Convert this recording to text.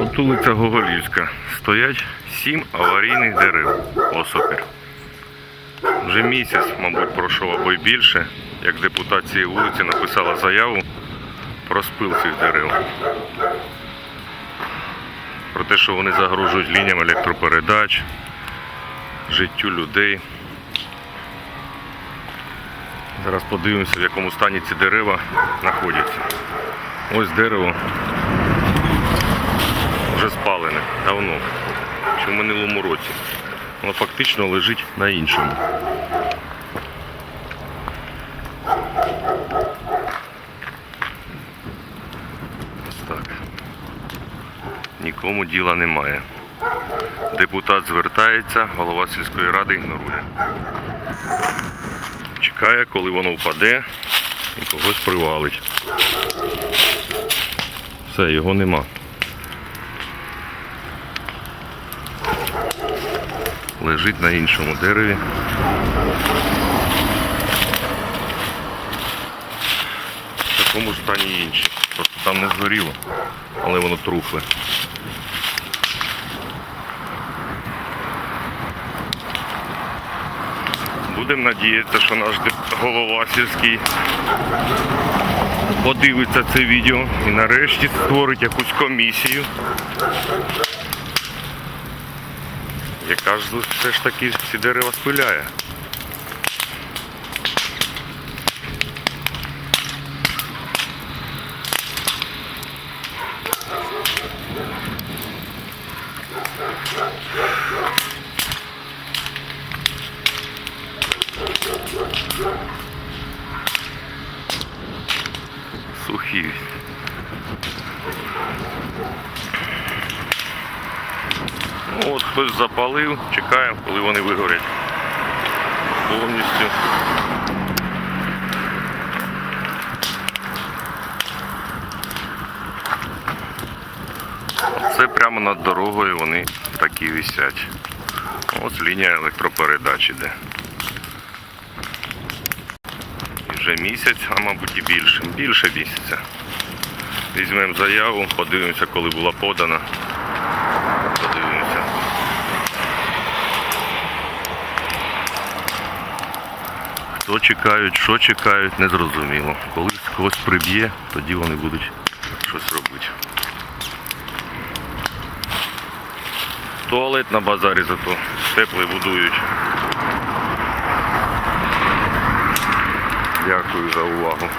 От вулиця Гоголівська. Стоять сім аварійних дерев. Осопір. Вже місяць, мабуть, пройшов або й більше, як депутат цієї вулиці написала заяву про спил цих дерев. Про те, що вони загрожують лініям електропередач, життю людей. Зараз подивимося, в якому стані ці дерева знаходяться. Ось дерево вже спалене давно, ще в минулому році. Воно фактично лежить на іншому. Ось так. Нікому діла немає. Депутат звертається, голова сільської ради ігнорує. Чекає, коли воно впаде і когось привалить. Все, його нема. Лежить на іншому дереві. В такому ж стані інші. Просто там не згоріло, але воно трухле. Будемо надіятися, що наш голова сільський подивиться це відео і нарешті створить якусь комісію, яка ж все ж таки ці дерева спиляє. Сухі. Ну, от хтось запалив, чекаємо, коли вони вигорять. Повністю. Це прямо над дорогою вони такі висять. Ось лінія електропередач іде. І вже місяць, а мабуть і більше. Більше місяця. Візьмемо заяву, подивимося, коли була подана. Подивимося. Хто чекають, що чекають, не зрозуміло. Коли когось приб'є, тоді вони будуть щось робити. Туалет на базарі зато теплий будують. Дякую за увагу.